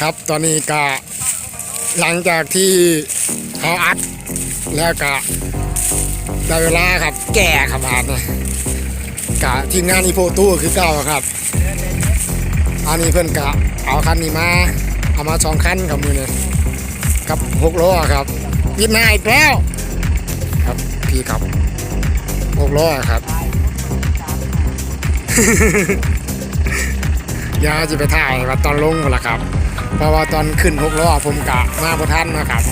ครับตอนนี้ก็หลังจากที่เขาอัดแล้วก็ได้เวลาครับ แก่ครับผ่านนะกะทีมงานอีโฟตู้คือเก่าครับ อันนี้เพื่อนกะเอาคันนี้มา เอามาสองคันกับมือเนี่ยกับหกล้อครับยิดหน้าอีกแล้ว ครับพี่ครับหกล้อครับยาจะไปถ่ายว่าตอนลงพุ่นละครับ เพราะว่าตอนขึ้นหกล้อผมกะมาบทันนะครับ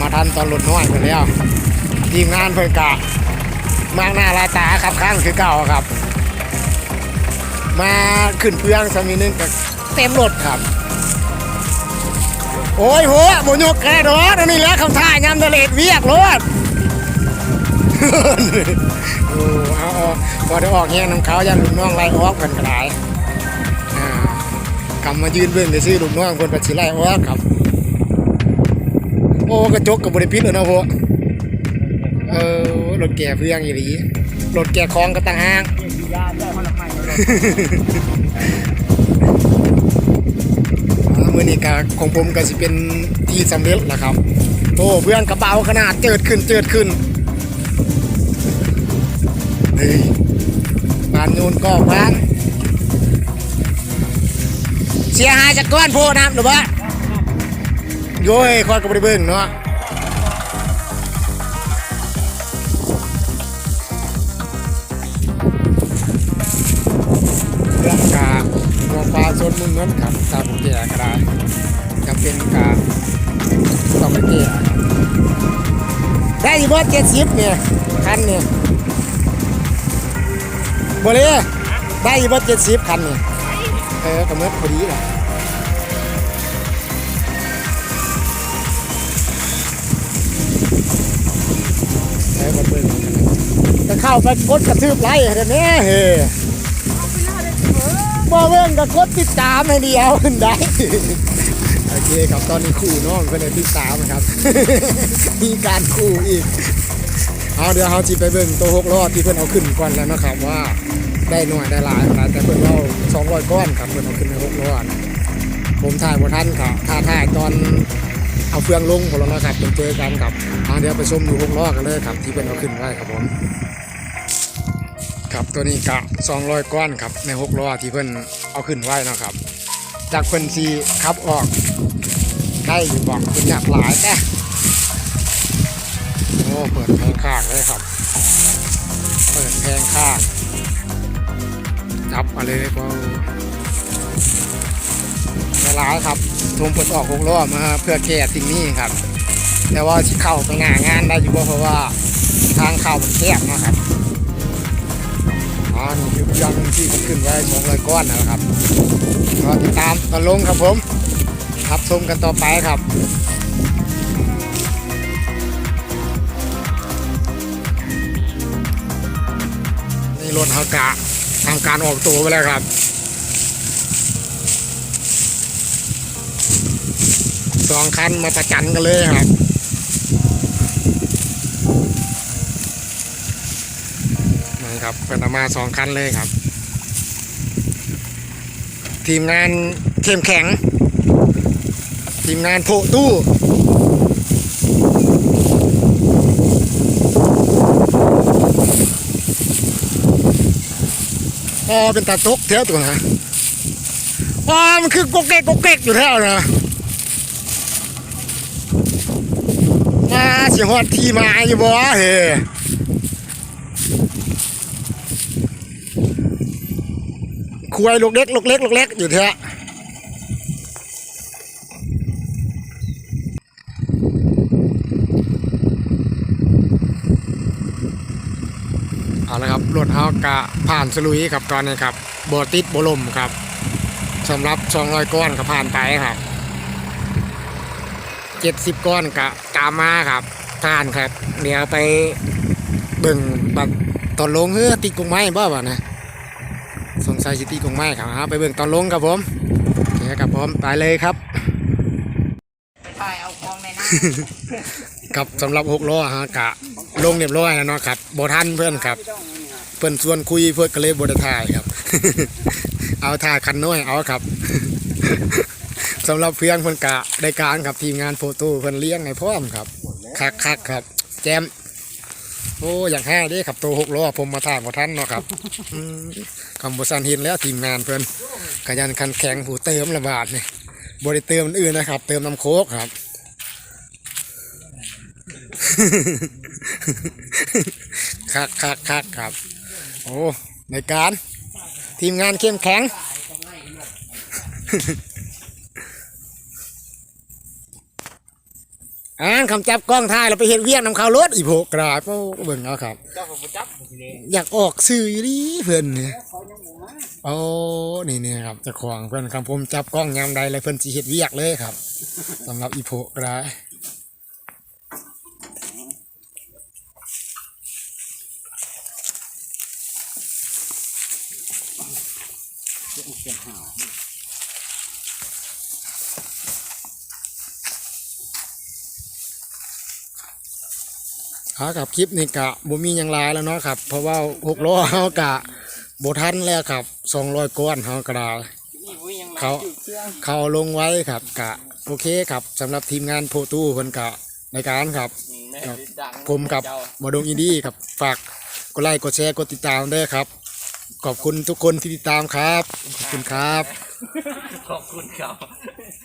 มาทันตอนรถน้อยไปแล้วทีมงานเพิ่นกะมางหน้าลาตาครับข้างคือเก่าครับ มาขึ้นเพื่องสมีนึงกับเต็มรถครับ โอ้ยโหบนยกแกรถอันนี้แล้วคำท่ายำทะเลเวียกรถโอ้เอาพอได้ออกเงี้ยน้ำเขายันลูกน้องไล่ออกกันก็ได กำมายืนเบื้องได้ซื้อลูกน้องคนปัดสิไล่ออกครับ โอ้กระจกกับบริพิษเลยนะพวกเออรถแก่เพื่องอีหลีรถแก่คลองก็ต่างหากอ่ามือนี้ก็ของผมก็สิเป็นที่สำเร็จแล้วครับ โอ้เพื่อนกระเป๋าขนาดเจิดขึ้นเจิดขึ้นเฮ้ยบานนูนก็บาน สียหายจากก้อนโพน้ำหรือวะโย้ยคอยกับบริเบิงเนาะเรื่องกาหัวปลาโซนมุนนั้นครับตาผมแก่ก็ได้จำเป็นกาต้องไปแก่ครับได้ยี่บอเจ็ดสิบเนี่ยคันเนี่ยบริได้ยี่บอเจ็ดสิบคันเนี่ย เออกระเมิดพอดีแหละเออมาเบิ่งจะเข้าไปกดกระทืบไล่เดี๋ยวนี้เฮ้บ่เบิ่งก็กดติดตามให้เดียวขึ้นได้โอเคครับตอนนี้คู่น้องก็เลยติดตามครับ มีการคู่อีก เอาเดี๋ยวเขาจีไปเบิ่งตัวหกล้อที่เพิ่อนเอาขึ้นก่อนแล้วนะครับว่า ได้หน่วยได้หลายขนาดแต่เพิ่อนเอาสองร้อยก้อนครับเพิ่อนเอาขึ้นในหกล้อนะผมถ่ายบ่ทันครับถ้าถ่ายตอนเอาเฟืองลงพอแล้วนะครับเจอกันครับเอาเดี๋ยวไปชมดูหกล้อกันเลยครับ ที่เพิ่นเอาขึ้นไว้ครับผมครับตัวนี้กะ200ก้อนครับในหกล้อที่เพิ่อนเอาขึ้นไว้นะครับ จากเพิ่นสีขับออกได้อยู่บอกเพิ่นอยากหลายแต่โอ้เปิดแพงข้างเลยครับ เปิดแพงข้าง จับมาเลยก็หลายครับทุ่มเปิดออกหกล้อมาเพื่อแก้สิ่งนี้ครับ แต่ว่าที่เข้าไปหน้างานได้อยู่เพราะว่าทางเข้ามันแคบนะครับอ๋อนี่คือยังที่มันขึ้นไว้สองร้อยก้อนนะครับรอติดตามตอนลงครับผมครับชมกันต่อไปครับนี่รถฮากะ ทำการออกตัวไปแล้วครับ สองคันมาประจันกันเลยครับนี่ครับเป็นมาสองคันเลยครับ ทีมงานเข้มแข็ง ทีมงานโพตู้ อ๋อเป็นตาตกเท่าตัวนะอ๋อมันคือกกเก๊กกกเก๊กอยู่แถวนะมาเสียงฮอดที่มาอยู่บ่เฮ้คุยลูกเล็กลูกเล็กลูกเล็กอยู่เถ เอาละครับรถเฮากะผ่านสลุยครับตอนนี้ครับบติดบลมครับสำหรับสองร้อยก้อนก็ผ่านไปครับเจ็ดสิบก้อนกะตามมาครับผ่านครับ เดี๋ยวไปเบิ่งบัดตอนลงเฮ้อติดกุ้งไม้บ้าบ่นะสงสัยซิตี้คงไม่ครับเอาไปเบิ่งตอนลงครับผมโอเคครับผมไปเลยครับไปเอาของในน้ครับสำหรับหกล้อฮะกะ ลงเรียบร้อยแล้วเนาะครับบทันเพื่อนครับ เพื่อนชวนคุยเพื่อนก็เลยบไดถ่ายครับ เอาถ่ายคันน้อยเอาครับสำหรับเพื่อนเพิ่นกะได้การครับทีมงานโฟโต้เพิ่อนเลี้ยงให้พร้อมครับคักคักครับ แจมโอ้อย่างห้าเด้ครับตัวหกล้อผมมาถามกับท่านเนาะครับอืมคำบสันเห็นแล้วทีมงานเพิ่อนขยันขันแข็งผู้เติมระบาดนี่บริเติมอื่นนะครับ เติมน้ำโคกครับ คักคักคักครับ โอ้ในการ ทีมงานเข้มแข็ง อ่านคำจับกล้องถ่ายเราไปเห็นเวียกนำเขารถอีโผกราบโอ้เบิ่งเอาครับ อยากออกสื่ออยู่ดิเพื่อนเนี่ยโอ้นี่เนี่ยครับจะขวางเพื่อนครับผมจับกล้องยามใดเลยเพื่อนจีเห็ดเวียกเลยครับสำหรับอีโผกรา เอากับคลิปนี่กะบ่มีหยังหลายแล้วเนาะครับ เพราะว่าหกล้อเฮากะบ่ทันแล้วครับสองร้อยก้อนเฮากระดานี่วุ้ยยังเขาเครื่องเขาลงไว้ครับกะโอเคครับสำหรับทีมงานโพตู้เพิ่นกะในการครับแม่ดังผมกับหมอดงอินดี้ครับฝากกดไลค์กดแชร์กดติดตามด้วยครับ ขอบคุณทุกคนที่ติดตามครับ ขอบคุณครับ ขอบคุณครับ